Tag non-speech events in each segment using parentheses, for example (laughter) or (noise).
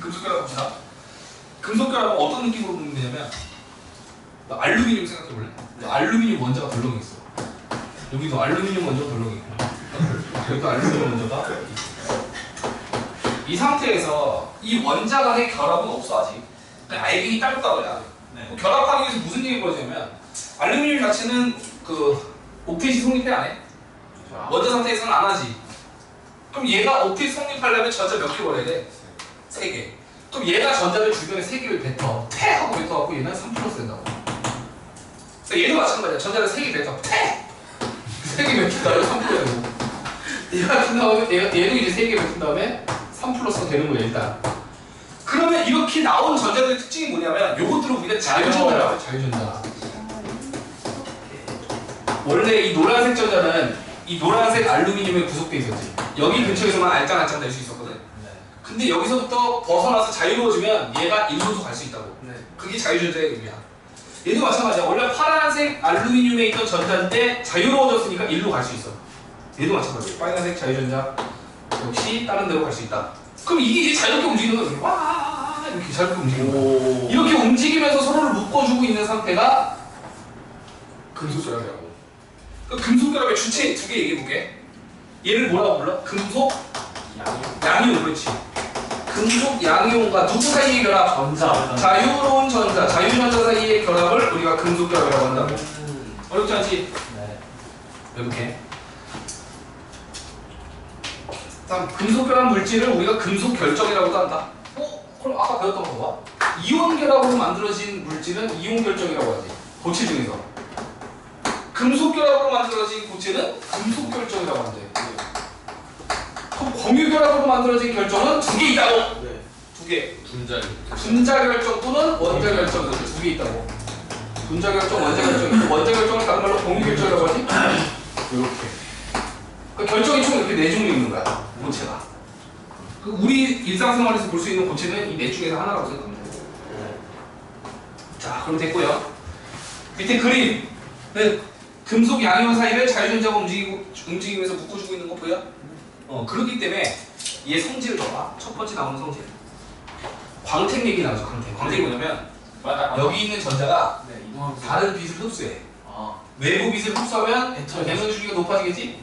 금속결합 봅시다. 금속결합은 어떤 느낌으로 너 알루미늄 생각해볼래? 너 알루미늄 원자가 덜렁이 있어. 여기도 알루미늄 원자 덜렁이 있고 여기도 알루미늄 원자가 이 상태에서 이 원자 간의 결합은 없어 아직. 알갱이 딸렸다고야. 네. 결합하기 위해서 무슨 얘기 벌어지냐면 알루미늄 자체는 그 옥텟이 성립해 안 해? 원자 상태에서는 안 하지. 그럼 얘가 옥텟 성립하려면 전자 몇 개 버려야 돼? 세 개. 그럼 얘가 전자를 주변에 세 개를 뱉어. 퇴 하고 뱉어갖고 얘는 3 플러스 된다고. 그래서 얘도 마찬가지야. 전자를 세개 뱉어. 퇴! 세개 뱉은 다음에 3 플러스 되고. 얘가 그 다음에 얘가, 얘도 이제 세개 뱉은 다음에 3 플러스가 되는 거야 일단. 그러면 이렇게 나온 전자들의 특징이 뭐냐면 요것들을 우리가 자유전자라고. 자유전자. 원래 이 노란색 전자는 이 노란색 알루미늄에 구속돼 있었지. 여기 근처에서만 알짱알짱 될 수 있었거든. 네. 근데 여기서부터 벗어나서 자유로워지면 얘가 일로도 갈수 있다고. 네. 그게 자유전자의 의미야. 얘도 마찬가지야. 원래 파란색 알루미늄에 있던 전자인데 자유로워졌으니까 일로 갈 수 있어. 얘도 마찬가지야. 빨간색 자유전자 역시 다른 데로 갈 수 있다. 그럼 이게 이제 자유롭게 움직이는 거지. 와 이렇게 자유롭게 움직이는 거야. 오. 이렇게 움직이면서 서로를 묶어주고 있는 상태가 금속결합이라고. 그 금속결합의 주체 두 개 얘기해볼게. 얘를 뭐라고 불러? 금속 양이온 그렇지. 금속 양이온과 누구 사이의 결합? 전자. 자유로운 전자, 자유전자 사이의 결합을 우리가 금속 결합이라고 한다. 음. 어렵지 않지? 네. 이렇게. 다음 금속 결합 물질을 우리가 금속 결정이라고도 한다. 어? 그럼 아까 배웠던 거 봐. 이온 결합으로 만들어진 물질은 이온 결정이라고 하지. 고체 중에서. 금속 결합으로 만들어진 고체는 금속 결정이라고 한대. 그럼 공유 결합으로 만들어진 결정은 두 개 있다고. 네. 두 개. 분자 분자 결정 또는 원자 결정 이렇게 두개 있다고. 분자 결정, 원자 결정. 원자 결정을 다른 말로 공유 결정이라고 하지? 이렇게. 그 결정이 총 이렇게 네 종류 있는 거야. 고체가. 그 우리 일상생활에서 볼 수 있는 고체는 이 네 중에서 하나라고 생각하면 돼. 자, 그럼 됐고요. 밑에 그림. 네. 금속 양이온 사이를 자유전자가 움직이고 움직이면서 묶어주고 있는 거 보여? 어, 그렇기 때문에 얘 성질을 봐봐. 첫 번째 나오는 성질. 광택 얘기 나오죠. 광택. 광택이 뭐냐면 맞아. 여기 있는 전자가 네. 이동하면서. 다른 빛을 흡수해. 아. 외부 빛을 흡수하면. 에너지 주기가 높아지겠지?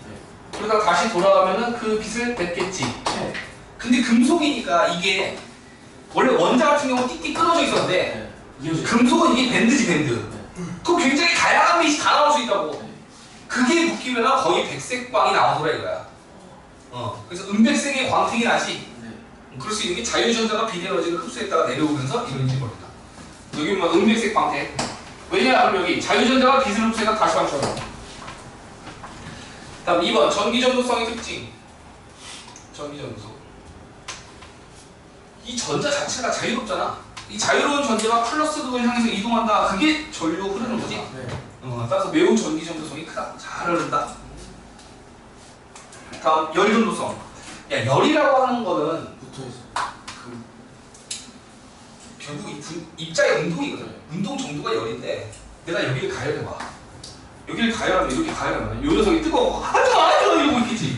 그러다 다시 돌아가면은 그 빛을 뱉겠지. 네. 근데 금속이니까 이게 원래 원자 같은 경우 띡띡 끊어져 있었는데 네. 금속은 이게 밴드지 밴드. 그 굉장히 다양한 빛이 다 나올 수 있다고. 네. 그게 묶이면 거의 백색광이 나오더라 이거야. 어. 그래서 은백색의 광택이 나지. 네. 그럴 수 있는 게 자유전자가 비에너지를 흡수했다가 내려오면서 이런 벌어진다. 여기 뭐 은백색 광택. 왜냐? 그럼 여기 자유전자가 빛을 흡수해서 다시 방출한다. 다음 2번 전기전도성의 특징. 전기전도성. 이 전자 자체가 자유롭잖아. 이 자유로운 전자가 플러스 극을 향해서 이동한다. 그게 전류 흐르는 거지. 네. 어, 따라서 매우 전기전도성이 크다. 잘 흐른다. 다음 열전도성. 야 열이라고 하는 거는 붙어 있어. 결국 이 분- 입자의 운동이거든. 운동 정도가 열인데 내가 여기를 가열해봐. 여기를 가열하면 이렇게 가열하면 요 녀석이 뜨거워. 아 뜨거 아 뜨거 이러고 있겠지.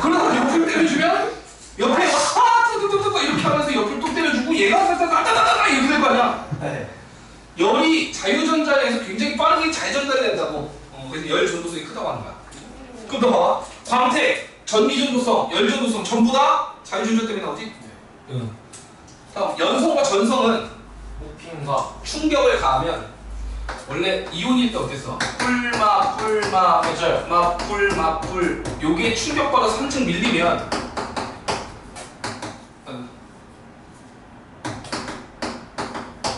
그러다가 옆을 때려주면 옆에 아 뜨뜨뜨뜨 이렇게 하면서 옆을 또 때려주고 얘가 따따따따따 이렇게 될 거 아니야. 네. 열이 자유전자에서 굉장히 빠르게 잘 전달이 된다고. 어, 그래서 열 전도성이 크다고 하는 거야. 그럼 너 봐봐. 광택, 전기 전도성, 열 전도성 전부 다 자유전자 때문에 나오지? 응. 다음 연성과 전성은 호핑과. 충격을 가하면 원래 이온일 때 어땠어? 뿔마 뿔마 맞아요. 마 뿔 마 뿔 요게 충격받아서 한층 밀리면 어.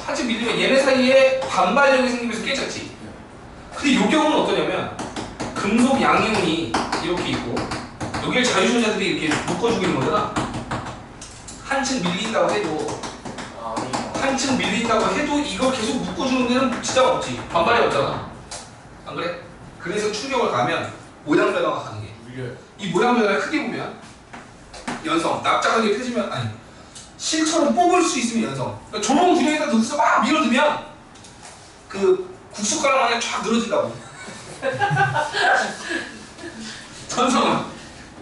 한층 밀리면 얘네 사이에 반발력이 생기면서 깨졌지 근데 요 경우는 어떠냐면 금속 양이온이 이렇게 있고 여기를 자유전자들이 이렇게 묶어주고 있는 거잖아 한층 밀린다고 해도 아. 한층 밀린다고 해도 이걸 계속 묶어주는 데는 지장 없지 반발이 없잖아 안 그래? 그래서 충격을 가면 모양 변화가 가능해 밀려요. 이 모양 변화를 크게 보면 연성 납작하게 펴지면 아니 실처럼 뽑을 수 있으면 연성 그러니까 조롱 균형에다 넣어서 막 밀어두면 그 국숫가락 마냥 쫙 늘어진다고 (laughs) 전성은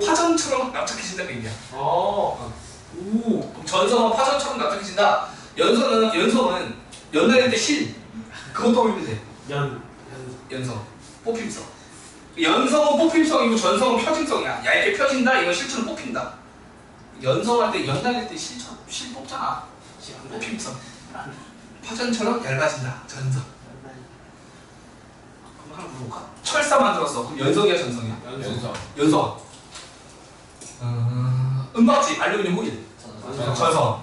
화전처럼 납작해진다는 얘기야 어. 오, 그럼 전성은 파전처럼 납작해진다. 연성은 연성은 연달릴 때 실. 그것 떠올리면 돼. 연. 연성, 뽑힘성. 연성은 뽑힘성이고 전성은 펴짐성이야. 얇게 펴진다. 이건 실제로 뽑힌다. 연성할 때 연달릴 때 실처럼 실 뽑잖아. 뽑힘성. 파전처럼 얇아진다. 전성. 그럼 하나 물어볼까? 철사 만들었어. 그럼 연성이야, 전성이야? 연성. 연성. 음, 은박지, 알루미늄 호일. 전성.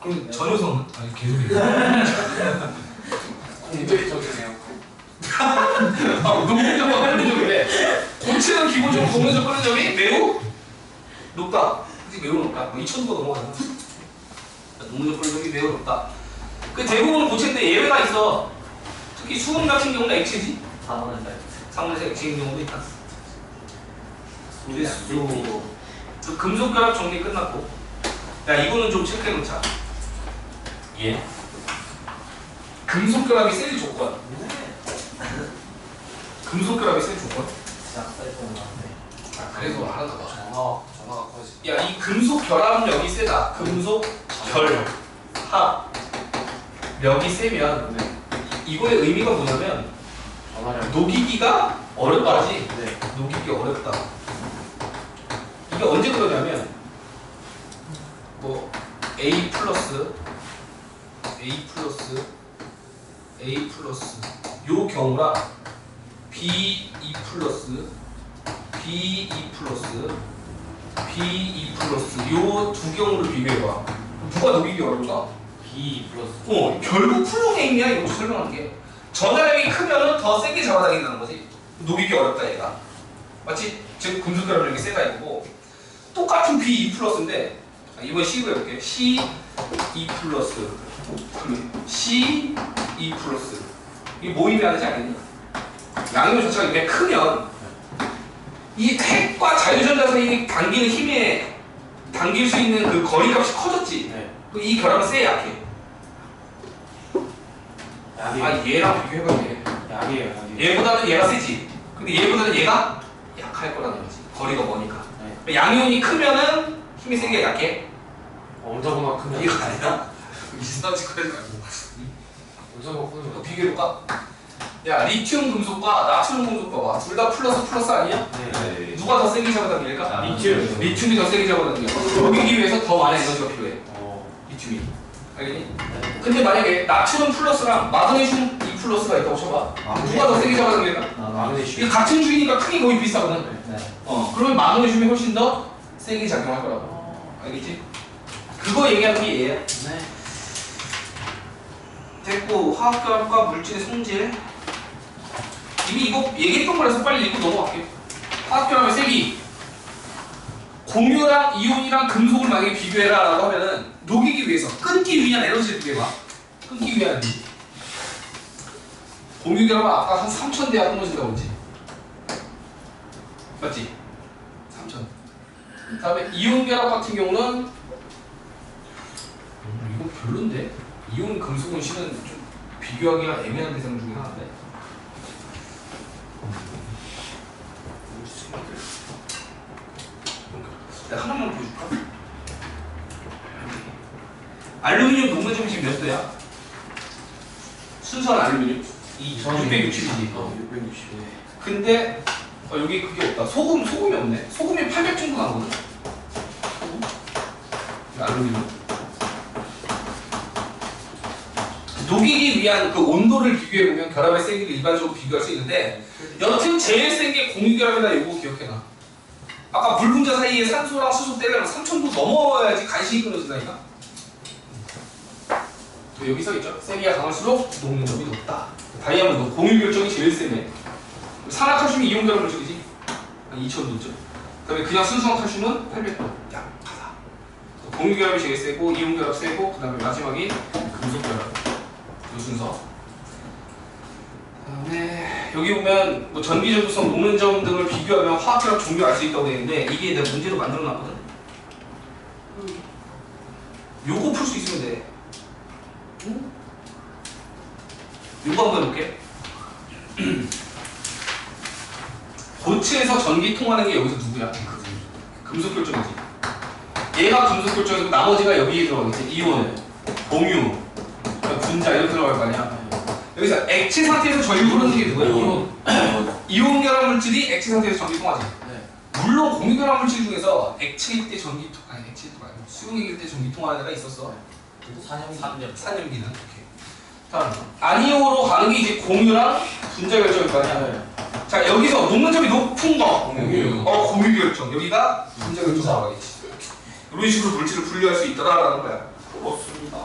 그럼 전효성은? 아니 개소리야. (laughs) 공대적이네요. 아, 농문적과 끓는적인데 고체는 기본적으로 공문적 끓는적이 매우 높다. 매우 높다. 뭐 2천도 넘어가는. 농문적 끓는적이 매우 높다. 그 대부분 고체인데 예외가 있어. 특히 수은 같은 경우는 H지. 4번은 달. 상문에서 H인 경우도 있다. 그리고 그 금속 결합 정리 끝났고. 야 이거는 좀 체크해 놓자. 예. 금속 결합이 셀 조건. 금속 결합이 셀 조건. 나왔네. 아, 그래서 하나 더. 전화 전화가 커지. 야, 이 금속 결합력이 세다. 금속 결합력이 세면 이거의 의미가 뭐냐면. 녹이기가 어렵다지. 네. 녹이기 어렵다. 이게 언제 그러냐면 뭐 A 플러스 A 플러스 A 플러스 요 경우랑 B2 플러스 B2 플러스 B2 플러스 요 두 경우를 비교해봐. 누가 녹이기 어려울까? B 플러스. 어, 결국 플로잉이야 이거 설명하는 게 전화량이 크면은 더 세게 잡아당긴다는 거지 녹이기 어렵다 얘가 맞지? 즉 금속 결합력이 세다 이거고 똑같은 B2 플러스인데 아, 이번 C로 해볼게 C2 플러스 그러면 C2 플러스 이게 뭐 의미하는지 알겠니? 양이면 자체가 이렇게 크면 이 핵과 자유전자 사이에 당기는 힘에 당길 수 있는 그 거리값이 커졌지 네. 그이 결합은 세 약해 약이에요. 아 얘랑 비교해봐 얘 약이에요. 약이에요. 얘보다는 얘가 세지 근데 얘보다는 얘가 약할 거라는 거지 거리가 머니까 네. 양이온이 크면은 힘이 세게 약해 원자보다 크면. 이거 아니야? 하지 말고 원자보다 크면. 비교해 볼까? 야 리튬 금속과 나트륨 금속 봐봐 둘다 플러스 플러스 아니야? 네. 누가 더 세게 잡아당길까? 리튬. 리튬이 더 세게 잡아당겨 녹이기 위해서 더 많은 에너지가 필요해 어. 리튬이 알겠니? 네. 근데 만약에 나트륨 플러스랑 마그네슘 2 플러스가 있다고 쳐봐 누가 더 세게 잡아당길까? 아, 마그네슘. 이게 같은 주기니까 크기 거의 비슷하거든. 네. 어, 그러면 마그네슘이 훨씬 더 세게 작용할 거라고. 알겠지? 그거 얘기하는 게 얘야. 네. 됐고 화학결합과 물질의 성질. 이미 이거 얘기했던 거라서 빨리 읽고 넘어갈게요. 화학결합의 세기. 공유랑 이온이랑 금속을 만약에 비교해라 라고 하면은 녹이기 위해서 끊기 위한 에너지를 비교해봐. 끊기 위한 에너지. 공유결합은 아까 한 3,000대야 끊어진다고 그랬지? 맞지? 3,000. 그 다음에 이온결합 같은 경우는 음, 이거 별론데? 이온 금속은 실은 좀 비교하기가 애매한 대상 중에 하나인데 내가 하나만 보여줄까? 알루미늄 녹는점 지금 몇 도야? 순수한 알루미늄 660이지 어, 660. 근데 어, 여기 그게 없다. 소금 소금이 없네. 소금이 800 정도 나거든. 알루미늄. 녹이기 위한 그 온도를 비교해 보면 결합의 세기를 일반적으로 비교할 수 있는데 여튼 제일 센 게 공유결합이다. 이거 기억해놔. 아까 물 분자 사이에 산소랑 수소 떼려면 3000도 넘어야지 간신히 끊어진다니까. 또 여기 써 있죠. 세기가 강할수록 녹는 점이 높다. 다이아몬드 공유 결정이 제일 세네. 산화 칼슘이 이온 결합 물질이지. 한 2000도죠. 그 다음에 그냥 순수한 칼슘은 800도. 약하다. 공유 결합이 제일 세고 이온 결합 세고 그 다음에 마지막이 금속 결합. 요 순서. 그다음에 여기 보면 뭐 전기 전도성, 녹는 점 등을 비교하면 화학 결합 종류 알 수 있다고 되어 있는데 이게 내가 문제로 만들어 놨거든. 요거 풀 수 있으면 돼. 응? 요거 한번 해볼게. (clears throat) 고체에서 전기 통하는 게 여기서 누구야? 금속 결정이지. 얘가 금속 결정이고 나머지가 여기에 들어가겠지. 이온, 공유, 그러니까 분자 이런 들어갈 거 아니야. 여기서 액체 상태에서 전기 흐르는 게 누구야? 이온. 이온 결합 물질이 액체 상태에서 전기 통하지. 네. 물론 공유 결합 물질 중에서 액체일 때 전기 통 아니 액체일 때 말고 수용액일 때 전기 통하는 애가 있었어. 사냥 삼년. 산염기는. 다음 아니오로 가는 게 이제 공유랑 분자 결정일 거 아니야. 네. 자 여기서 녹는 점이 높은 거. 공유. 어 공유 결정. 여기가 분자 결정 나가겠지. 이런 식으로 물질을 분류할 수 있다라는 거야. 그렇습니다.